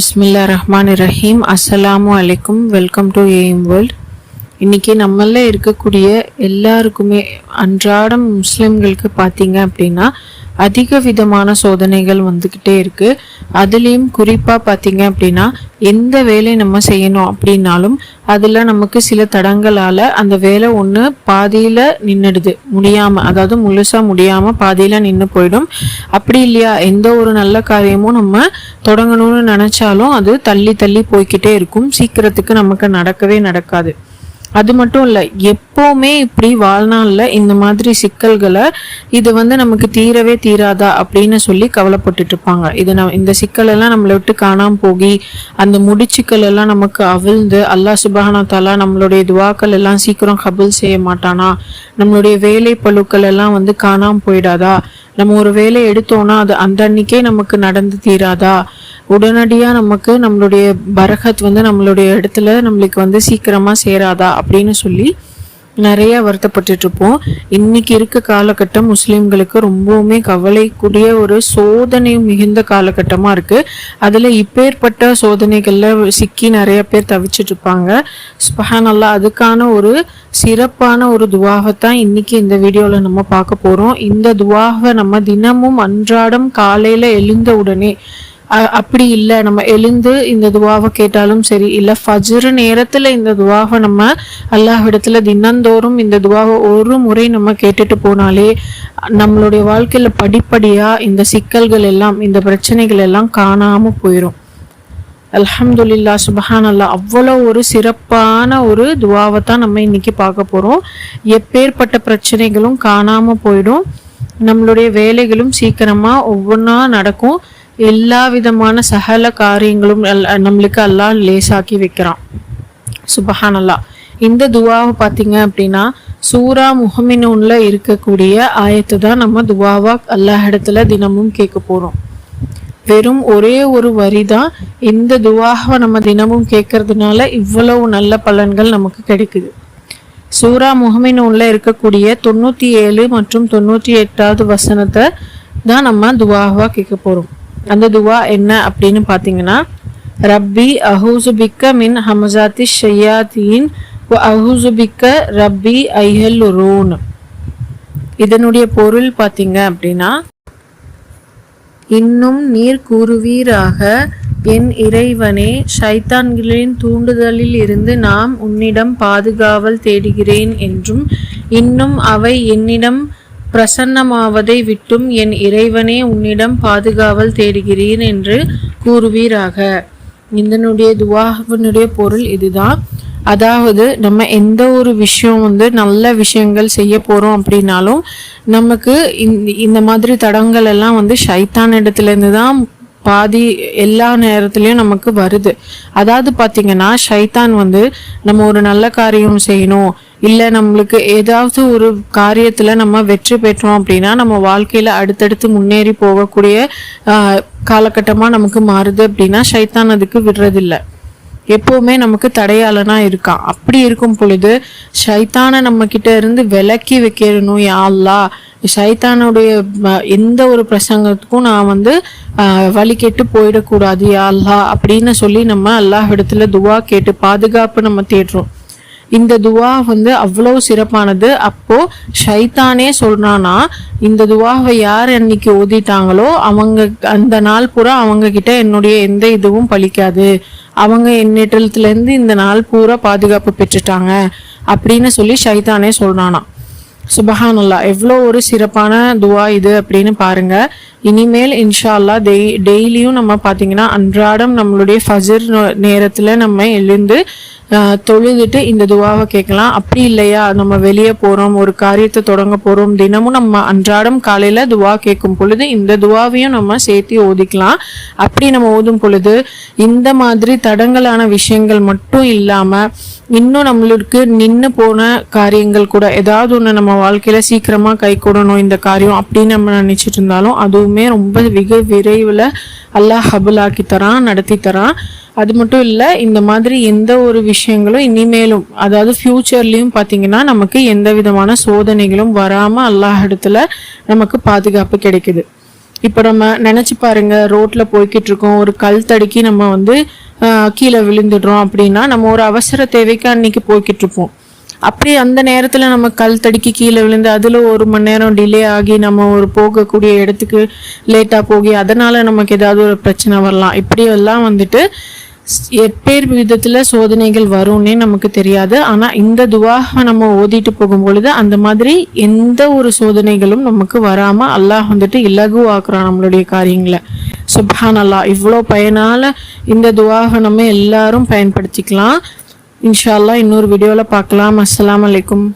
பிஸ்மில்லா ரஹ்மான் ரஹீம் அஸ்ஸலாமு அலைக்கும் welcome to AM world இன்றைக்கி நம்மள இருக்கக்கூடிய எல்லாருக்குமே அன்றாடம் முஸ்லிம்களுக்கு பார்த்தீங்க அப்படின்னா அதிக விதமான சோதனைகள் வந்துக்கிட்டே இருக்குது அதுலேயும் குறிப்பாக பார்த்தீங்க அப்படின்னா எந்த வேலை நம்ம செய்யணும் அப்படின்னாலும் அதில் நமக்கு சில தடங்களால் அந்த வேலை ஒன்று பாதியில் நின்றுடுது முடியாமல் அதாவது முழுசாக முடியாமல் பாதியில் நின்று போயிடும். அப்படி இல்லையா? எந்த ஒரு நல்ல காரியமும் நம்ம தொடங்கணும்னு நினச்சாலும் அது தள்ளி தள்ளி போய்க்கிட்டே இருக்கும். சீக்கிரத்துக்கு நமக்கு நடக்கவே நடக்காது. அது மட்டும் இல்லை எப்போவுமே இப்படி வாழ்நாளில் இந்த மாதிரி சிக்கல்களை இது வந்து நமக்கு தீரவே தீராதா அப்படின்னு சொல்லி கவலைப்பட்டுட்டு இருப்பாங்க இது நம் இந்த சிக்கலெல்லாம் நம்மளை விட்டு காணாமல் போகி அந்த முடிச்சுக்கள் எல்லாம் நமக்கு அவிழ்ந்து அல்லாஹ் சுபஹானா தாலா நம்மளுடைய துவாக்கள் எல்லாம் சீக்கிரம் கபுல் செய்ய மாட்டானா? நம்மளுடைய வேலை பழுக்கள் எல்லாம் வந்து காணாமல் போயிடாதா? நம்ம ஒரு வேலை எடுத்தோம்னா அது அந்த அன்னைக்கே நமக்கு நடந்து தீராதா? உடனடியாக நமக்கு நம்மளுடைய பரகத் வந்து நம்மளுடைய இடத்துல நம்மளுக்கு வந்து சீக்கிரமாக சேராதா அப்படின்னு சொல்லி நிறைய வருத்தப்பட்டுட்டுருப்போம் இன்னைக்கு இருக்க காலகட்டம் முஸ்லீம்களுக்கு ரொம்பவுமே கவலைக்கூடிய ஒரு சோதனை மிகுந்த காலகட்டமாக இருக்கு. அதில் இப்பேற்பட்ட சோதனைகளில் சிக்கி நிறைய பேர் தவிச்சிட்டு இருப்பாங்க. சுபஹானல்லா அதுக்கான ஒரு சிறப்பான ஒரு துவாகத்தான் தான் இன்னைக்கு இந்த வீடியோவில் நம்ம பார்க்க போகிறோம் இந்த துவாகை நம்ம தினமும் அன்றாடம் காலையில் எழுந்த உடனே அப்படி இல்லை. நம்ம எழுந்து இந்த துவாவை கேட்டாலும் சரி இல்லை ஃபஜ்ரு நேரத்தில் இந்த துவாவை நம்ம அல்லாஹ்விடத்துல தினந்தோறும் இந்த துவாவை ஒரு முறை நம்ம கேட்டுட்டு போனாலே நம்மளுடைய வாழ்க்கையில் படிப்படியாக இந்த சிக்கல்கள் எல்லாம் இந்த பிரச்சனைகள் எல்லாம் காணாமல் போயிடும் அல்ஹம்துல்லா சுபஹான் அல்லா அவ்வளோ ஒரு சிறப்பான ஒரு துவாவை தான் நம்ம இன்னைக்கு பார்க்க போகிறோம் எப்பேற்பட்ட பிரச்சனைகளும் காணாமல் போயிடும். நம்மளுடைய வேலைகளும் சீக்கிரமாக ஒவ்வொன்றா நடக்கும். எல்லா விதமான சகல காரியங்களும் நம்மளுக்கு அல்லாஹ் லேசாக்கி வைக்கிறான். சுபஹான் அல்லாஹ் இந்த துவாவை பார்த்தீங்க அப்படின்னா சூரா முகமினூனில் இருக்கக்கூடிய ஆயத்து தான் நம்ம துவாவா அல்லாஹ் இடத்துல தினமும் கேட்க போகிறோம் வெறும் ஒரே ஒரு வரி தான் இந்த துவாவை நம்ம தினமும் கேட்கறதுனால இவ்வளவு நல்ல பலன்கள் நமக்கு கிடைக்குது. சூரா முஹமினூன்ல இருக்கக்கூடிய தொண்ணூற்றி ஏழு மற்றும் தொண்ணூற்றி எட்டாவது வசனத்தை தான் நம்ம துவாவாக கேட்க போகிறோம் அந்த துவா என்ன அப்படின்னு பார்த்தீங்கன்னா ரப்பி அஹூசுபிக்க மின் ஹமசாத்தி ஷையாத்தீன் அஹூசுபிக்க ரப்பி ஐஹல் ஐஹல்லுரூன். இதனுடைய பொருள் பார்த்தீங்க அப்படின்னா இன்னும் நீர் கூறுவீராக என் இறைவனே ஷைத்தான்களின் தூண்டுதலில் இருந்து நாம் உன்னிடம் பாதுகாவல் தேடுகிறேன் என்றும் இன்னும் அவை என்னிடம் பிரசன்னமாவதை விட்டும் என் இறைவனே உன்னிடம் பாதுகாவல் தேடுகிறேன் என்று கூறுவீராக. இதனுடைய துவாவினுடைய பொருள் இதுதான். அதாவது நம்ம எந்த ஒரு விஷயம் வந்து நல்ல விஷயங்கள் செய்ய போகிறோம் அப்படின்னாலும் நமக்கு இந்த மாதிரி தடங்கள் எல்லாம் வந்து ஷைத்தான் இடத்துலேருந்து தான் பாதி எல்லா நேரத்துலையும் நமக்கு வருது. அதாவது பார்த்திங்கன்னா ஷைத்தான் வந்து நம்ம ஒரு நல்ல காரியம் செய்யணும். இல்லை நம்மளுக்கு ஏதாவது ஒரு காரியத்தில் நம்ம வெற்றி பெற்றோம் அப்படின்னா நம்ம வாழ்க்கையில் அடுத்தடுத்து முன்னேறி போகக்கூடிய காலகட்டமாக நமக்கு மாறுது அப்படின்னா சைத்தான் அதுக்கு விடுறதில்லை. எப்போவுமே நமக்கு தடையாளனா இருக்கான் அப்படி இருக்கும் பொழுது சைத்தானை நம்ம கிட்ட இருந்து விலக்கி வைக்கணும் யாழ்லா சைத்தானுடைய எந்த ஒரு பிரசங்கத்துக்கும் நான் வந்து வழி கேட்டு போயிடக்கூடாது யாழ்லா அப்படின்னு சொல்லி நம்ம அல்லாஹ் இடத்துல துவா கேட்டு பாதுகாப்பு நம்ம தேடுறோம். இந்த துவா வந்து அவ்வளவு சிறப்பானது. அப்போ ஷைத்தானே சொல்றானா இந்த துவாவை யார் அன்னைக்கு ஓதிட்டாங்களோ அவங்க அந்த நாள் பூரா அவங்க கிட்ட என்னுடைய எந்த இதுவும் பலிக்காது அவங்க என்னிடத்துல இருந்து இந்த நாள் பூரா பாதுகாப்பு பெற்றுட்டாங்க அப்படின்னு சொல்லி ஷைத்தானே சொல்றானா. சுபஹானல்லா எவ்வளோ ஒரு சிறப்பான துவா இது அப்படின்னு பாருங்க. இனிமேல் இன்ஷா அல்லாஹ் டெய் டெய்லியும் நம்ம பார்த்தீங்கன்னா அன்றாடம் நம்மளுடைய ஃபஜர் நோ- நம்ம எழுந்து தொழுதுட்டு இந்த துவாவை கேட்கலாம். அப்படி இல்லையா? நம்ம வெளியே போகிறோம் ஒரு காரியத்தை தொடங்க போகிறோம் தினமும் நம்ம அன்றாடம் காலையில் துவா கேட்கும் பொழுது இந்த துவாவையும் நம்ம சேர்த்து ஓதிக்கலாம். அப்படி நம்ம ஓதும் பொழுது இந்த மாதிரி தடங்கலான விஷயங்கள் மட்டும் இல்லாமல் இன்னும் நம்மளுக்கு நின்று போன காரியங்கள் கூட ஏதாவது ஒன்று நம்ம வாழ்க்கையில் சீக்கிரமாக கை கூடணும் இந்த காரியம் அப்படின்னு நம்ம நினச்சிட்டு இருந்தாலும் அதுவுமே ரொம்ப மிக விரைவில் அல்லாஹ் ஹபுலாக்கி தரான் நடத்தி தரான். அது மட்டும் இல்லை இந்த மாதிரி எந்த ஒரு விஷயங்களும் இனிமேலும் அதாவது ஃப்யூச்சர்லேயும் பார்த்தீங்கன்னா நமக்கு எந்த விதமான சோதனைகளும் வராமல் அல்லாஹ் இடத்துல நமக்கு பாதுகாப்பு கிடைக்குது. இப்போ நம்ம நினச்சி பாருங்க ரோட்டில் போய்கிட்டு இருக்கோம் ஒரு கல் தடுக்கி நம்ம வந்து கீழே விழுந்துடுறோம் அப்படின்னா நம்ம ஒரு அவசர தேவைக்கு அன்னைக்கு போய்கிட்டு இருப்போம். அப்படி அந்த நேரத்தில் நம்ம கல் தடுக்கி கீழே விழுந்து அதில் ஒரு மணி நேரம் டிலே ஆகி நம்ம ஒரு போகக்கூடிய இடத்துக்கு லேட்டாக போகி அதனால் நமக்கு ஏதாவது ஒரு பிரச்சனை வரலாம். இப்படியெல்லாம் வந்துட்டு எப்பேர் விதத்தில் சோதனைகள் வரும்னே நமக்கு தெரியாது. ஆனால் இந்த துவாக நம்ம ஓதிட்டு போகும் பொழுது அந்த மாதிரி எந்த ஒரு சோதனைகளும் நமக்கு வராமல் அல்லாஹ் வந்துட்டு இலகுவாக்குறான் நம்மளுடைய காரியங்களை. சுப்ஹான் அல்லாஹ் இவ்வளோ பயனால இந்த துவாக நம்ம எல்லாரும் பயன்படுத்திக்கலாம். இன்ஷா இன்னொரு வீடியோவில் பார்க்கலாம். அஸ்லாம் அலைக்கும்.